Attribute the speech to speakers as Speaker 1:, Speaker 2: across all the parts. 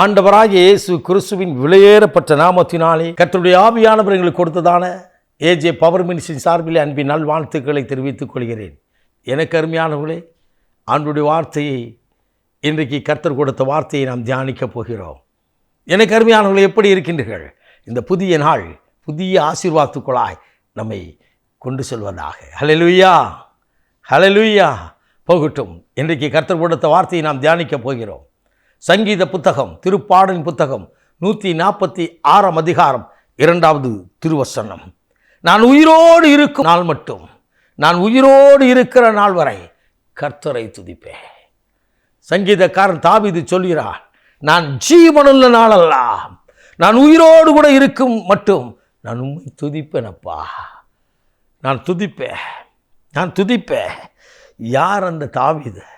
Speaker 1: ஆண்டவராகிய இயேசு கிறிஸ்துவின் விலையேறப்பட்ட நாமத்தினாலே கர்த்தருடைய ஆவியானவர் எங்களுக்கு கொடுத்ததான ஏஜே பவர் மினிஸ்டின் சார்பில் அன்பின் நல்வாழ்த்துக்களை தெரிவித்துக் கொள்கிறேன். எனக்கு அருமையானவர்களே ஆண்டுடைய வார்த்தையை இன்றைக்கு கர்த்தர் கொடுத்த வார்த்தையை நாம் தியானிக்கப் போகிறோம். எனக்கு அருமையானவர்கள் எப்படி இருக்கின்றீர்கள்? இந்த புதிய நாள் புதிய ஆசீர்வாதத்துக்குள்ளாய் நம்மை கொண்டு செல்வதாக. ஹலலுயா ஹலலுயா போகட்டும். இன்றைக்கு கர்த்தர் கொடுத்த வார்த்தையை நாம் தியானிக்கப் போகிறோம். சங்கீத புத்தகம் திருப்பாடலின் புத்தகம் நூற்றி நாற்பத்தி ஆறாம் அதிகாரம் இரண்டாவது திருவசனம். நான் உயிரோடு இருக்கும் நாள் மட்டும். நான் உயிரோடு இருக்கிற நாள் வரை கர்த்தரை துதிப்பேன். சங்கீதக்காரன் தாவிது சொல்கிறான் நான் ஜீவனுள்ள நாளெல்லாம் நான் உயிரோடு கூட இருக்கும் மட்டும் நான் உண்மை துதிப்பேனப்பா நான் துதிப்பேன். நான் துதிப்பேன். யார் அந்த தாவிதை?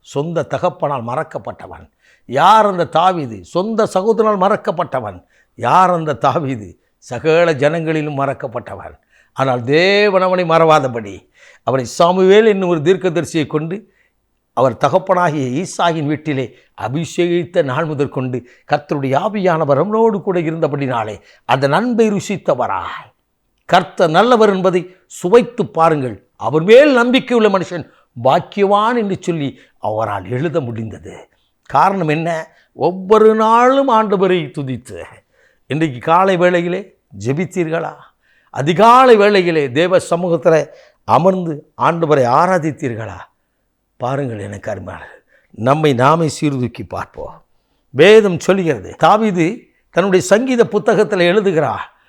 Speaker 1: சொந்த தகப்பனால் மறக்கப்பட்டவன். யார் அந்த தாவிது? சொந்த சகோதரனால் மறக்கப்பட்டவன். யார் அந்த தாவிது? சகல ஜனங்களிலும் மறக்கப்பட்டவன். ஆனால் தேவன் அவனை மறவாதபடி அவனை சாமுவேல் என்னும் ஒரு தீர்க்கதரிசியை கொண்டு அவர் தகப்பனாகிய ஈசாயின் வீட்டிலே அபிஷேகித்த நாள் முதற்கொண்டு கர்த்தருடைய ஆவியானவர் அவனோடு கூட இருந்தபடினாலே அந்த நண்பை ருசித்தவராய். கர்த்தர் நல்லவர் என்பதை சுவைத்து பாருங்கள். அவர் மேல் நம்பிக்கை உள்ள மனுஷன் பாக்கியவான் என்று சொல்லி அவரால் எழுத முடிந்தது. காரணம் என்ன? ஒவ்வொரு நாளும் ஆண்டவரை துதித்து இன்றைக்கு காலை வேளையிலே ஜெபித்தீர்களா? அதிகாலை வேளையிலே தேவ சமூகத்தில் அமர்ந்து ஆண்டவரை ஆராதித்தீர்களா? பாருங்கள் எனக்கு அருமையான நம்மை நாமே சீர்தூக்கி பார்ப்போம். வேதம் சொல்லுகிறது தாவிது தன்னுடைய சங்கீத புத்தகத்தில் எழுதுகிறார்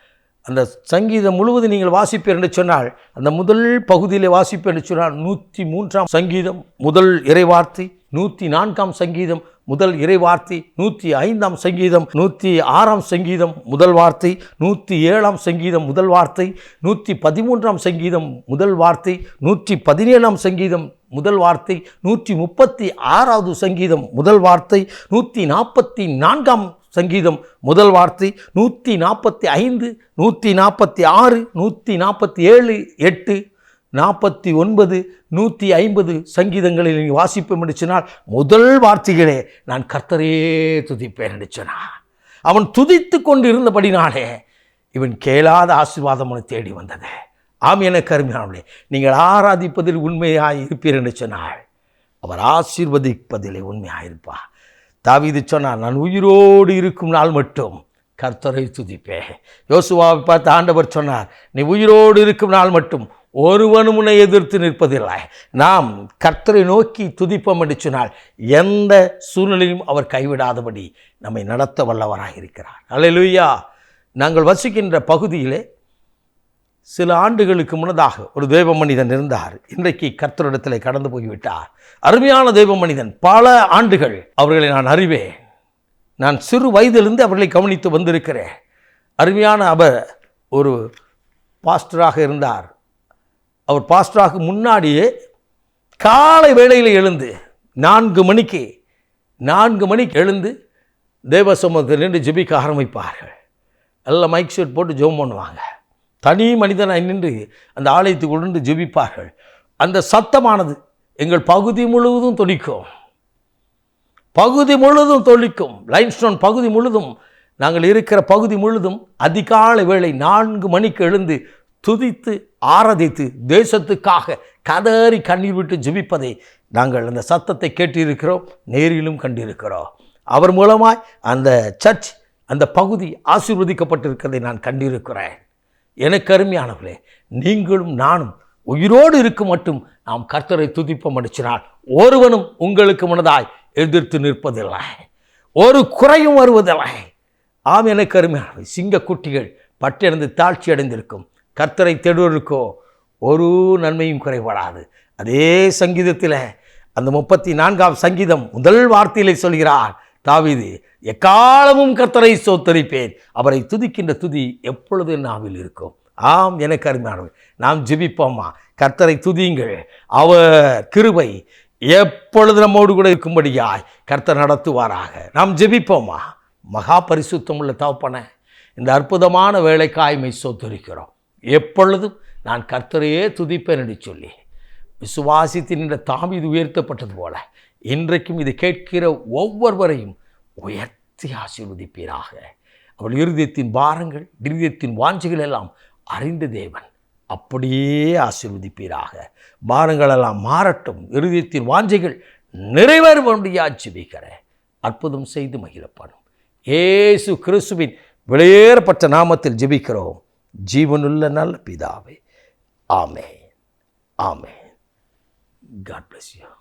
Speaker 1: அந்த சங்கீதம் முழுவதும் நீங்கள் வாசிப்பீர் என்று சொன்னால் அந்த முதல் பகுதியிலே வாசிப்பு என்று சொன்னால் நூற்றி மூன்றாம் சங்கீதம் முதல் இறைவார்த்தை நூற்றி நான்காம் சங்கீதம் முதல் இறைவார்த்தை நூற்றி ஐந்தாம் சங்கீதம் நூற்றி ஆறாம் சங்கீதம் முதல் வார்த்தை நூற்றி ஏழாம் சங்கீதம் முதல் வார்த்தை நூற்றி பதிமூன்றாம் சங்கீதம் முதல் வார்த்தை நூற்றி பதினேழாம் சங்கீதம் முதல் வார்த்தை நூற்றி முப்பத்தி ஆறாவது சங்கீதம் முதல் வார்த்தை நூற்றி நாற்பத்தி நான்காம் சங்கீதம் முதல் வார்த்தை நூற்றி நாற்பத்தி ஐந்து நூற்றி நாற்பத்தி ஆறு நூற்றி நாற்பத்தி ஏழு எட்டு நாற்பத்தி ஒன்பது நூற்றி ஐம்பது சங்கீதங்களில் நீங்கள் வாசிப்போம் என்று சொன்னால் முதல் வார்த்தைகளே நான் கர்த்தரையே துதிப்பேன் என்று சொன்னான் அவன் துதித்து கொண்டு இருந்தபடினாலே இவன் கேளாத ஆசீர்வாதம் அவனை தேடி வந்தது. ஆம் என கருமையானவளே நீங்கள் ஆராதிப்பதில் உண்மையாக இருப்பீர் என்று அவர் ஆசீர்வதிப்பதிலே உண்மையாக இருப்பார் தாவிது சொன்னார் நான் உயிரோடு இருக்கும் நாள் மட்டும் கர்த்தரை துதிப்பேன். யோசுவாவை பார்த்து ஆண்டவர் சொன்னார் நீ உயிரோடு இருக்கும் நாள் மட்டும் ஒருவனும் உன்னை எதிர்த்து நிற்பதில்லை. நாம் கர்த்தரை நோக்கி துதிப்போம் என்று சொன்னால் எந்த சூழ்நிலையும் அவர் கைவிடாதபடி நம்மை நடத்த வல்லவராக இருக்கிறார் அலையிலுயா நாங்கள் வசிக்கின்ற பகுதியிலே சில ஆண்டுகளுக்கு முன்னதாக ஒரு தெய்வ மனிதன் இருந்தார். இன்றைக்கு கர்த்தரிடத்தில் கடந்து போய்விட்டார். அருமையான தெய்வ மனிதன் பல ஆண்டுகள் அவர்களை நான் அறிவேன். நான் சிறு வயதிலிருந்து அவர்களை கவனித்து வந்திருக்கிறேன். அருமையான அவர் ஒரு பாஸ்டராக இருந்தார். அவர் பாஸ்டராக முன்னாடியே காலை வேளையில் எழுந்து நான்கு மணிக்கு நான்கு மணிக்கு எழுந்து தேவ சமூகத்தில் நின்று ஜெபிக்க ஆரம்பிப்பார்கள். எல்லாம் மைக் ஷெட் போட்டு ஜோம் பண்ணுவாங்க. தனி மனிதனாய் நின்று அந்த ஆலயத்துக்கு கொண்டு ஜெபிப்பார்கள். அந்த சத்தமானது எங்கள் பகுதி முழுவதும் தொழிக்கும் பகுதி முழுதும் தொழிக்கும் லைன்ஸ்டோன் பகுதி முழுதும் நாங்கள் இருக்கிற பகுதி முழுதும் அதிகாலை வேளை நான்கு மணிக்கு எழுந்து துதித்து ஆராதித்து தேசத்துக்காக கதறி கண்ணீர் விட்டு ஜெபிப்பதை நாங்கள் அந்த சத்தத்தை கேட்டிருக்கிறோம் நேரிலும் கண்டிருக்கிறோம். அவர் மூலமாய் அந்த சர்ச் அந்த பகுதி ஆசீர்வதிக்கப்பட்டிருக்கிறதை நான் கண்டிருக்கிறேன். எனக்கு அருமையானவர்களே நீங்களும் நானும் உயிரோடு இருக்கும் மட்டும் நாம் கர்த்தரை துதிப்போம் அடிச்சினால் ஒருவனும் உங்களுக்கு முன்னதாய் எதிர்த்து நிற்பதில்லை. ஒரு குறையும் வருவதில்லை. ஆம் எனக்கு அருமையானவை சிங்க குட்டிகள் பட்டிறந்து தாழ்ச்சி அடைந்திருக்கும். கர்த்தரை தேடுவதற்கோ ஒரு நன்மையும் குறைபடாது. அதே சங்கீதத்தில் அந்த முப்பத்தி நான்காம் சங்கீதம் முதல் வார்த்தையிலே சொல்கிறார் தாவிது எக்காலமும் கர்த்தரை சோத்தரிப்பேன் அவரை துதிக்கின்ற துதி எப்பொழுது நாவில் இருக்கும்? ஆம் எனக்கு அருமையானவர் நாம் ஜெபிப்போம்மா கர்த்தரை துதியுங்கள். அவர் கிருபை எப்பொழுது நம்மோடு கூட இருக்கும்படியாய் கர்த்தர் நடத்துவாராக. நாம் ஜெபிப்போமா? மகா பரிசுத்தம் உள்ள தவப்பன இந்த அற்புதமான வேலைக்காய்மை சோத்தரிக்கிறோம் எப்பொழுதும் நான் கர்த்தரையே துதிப்பேன் என்று சொல்லி. விசுவாசித்தின் தாம் இது உயர்த்தப்பட்டது போல இன்றைக்கும் இது கேட்கிற ஒவ்வொருவரையும் உயர்த்தி ஆசீர்வதிப்பீராக. அவள் இருதயத்தின் பாரங்கள் இருதயத்தின் வாஞ்சிகள் எல்லாம் அறிந்த தேவன் அப்படியே ஆசீர்வதிப்பீராக. பாரங்களெல்லாம் மாறட்டும் இருதயத்தின் வாஞ்சைகள் நிறைவேறும்படியா ஜெபிக்கிறேன் அற்புதம் செய்து மகிழப்படும். ஏசு கிறிஸ்துவின் வெளியேறப்பட்ட நாமத்தில் ஜெபிக்கிறோம். ஜீவனுள்ள நல்ல பிதாவே. ஆமே ஆமே காட் bless you